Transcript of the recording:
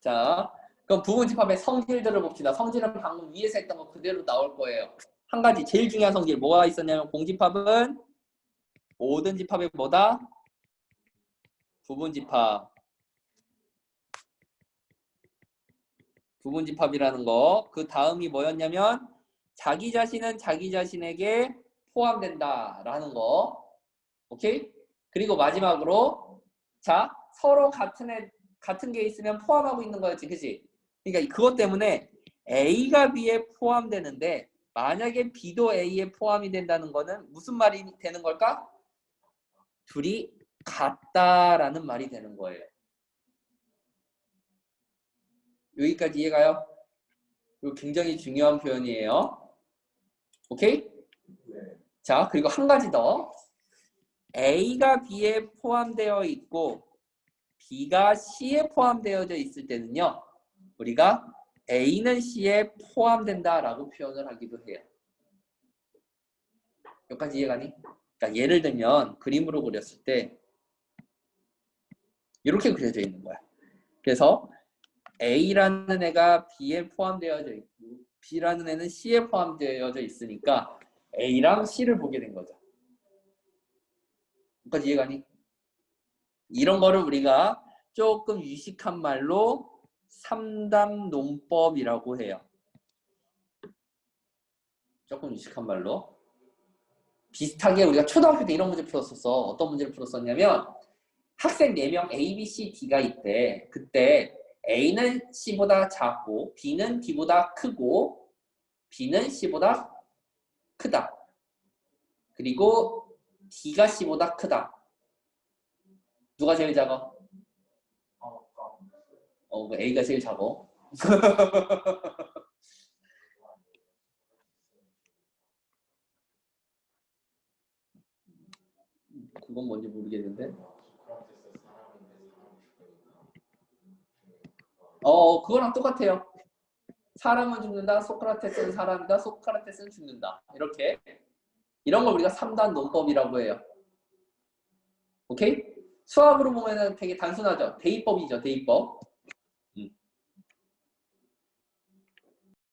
자, 그럼 부분집합의 성질들을 봅시다. 성질은 방금 위에서 했던 거 그대로 나올 거예요. 한 가지 제일 중요한 성질 뭐가 있었냐면 공집합은 모든 집합의 뭐다? 부분집합. 부분집합이라는 거. 그 다음이 뭐였냐면 자기 자신은 자기 자신에게 포함된다라는 거. 오케이? 그리고 마지막으로 자 서로 같은 애 같은 게 있으면 포함하고 있는 거였지, 그지? 그러니까 그것 때문에 A가 B에 포함되는데 만약에 B도 A에 포함이 된다는 거는 무슨 말이 되는 걸까? 둘이 같다라는 말이 되는 거예요. 여기까지 이해가요? 이거 굉장히 중요한 표현이에요. 오케이? 자, 그리고 한 가지 더. A가 B에 포함되어 있고 B가 C에 포함되어져 있을 때는요. 우리가 A는 C에 포함된다라고 표현을 하기도 해요. 여기까지 이해가니? 그러니까 예를 들면 그림으로 그렸을 때 이렇게 그려져 있는 거야. 그래서 A라는 애가 B에 포함되어져 있고 B라는 애는 C에 포함되어져 있으니까 A랑 C를 보게 된 거죠. 여기까지 이해가니? 이런 거를 우리가 조금 유식한 말로 삼담 논법이라고 해요. 조금 유식한 말로. 비슷하게 우리가 초등학교 때 이런 문제 풀었었어. 어떤 문제를 풀었었냐면 학생 4명 A, B, C, D가 있대. 그때 A는 C보다 작고 B는 D보다 크고 B는 C보다 크다. 그리고 D가 C보다 크다. 누가 제일 작아? 어, 뭐 A가 제일 작어. 그건 뭔지 모르겠는데. 어, 그거랑 똑같아요. 사람은 죽는다, 소크라테스는 사람이다, 소크라테스는 죽는다. 이렇게. 이런 걸 우리가 3단 논법이라고 해요. 오케이? 수학으로 보면은 되게 단순하죠. 대입법이죠, 대입법.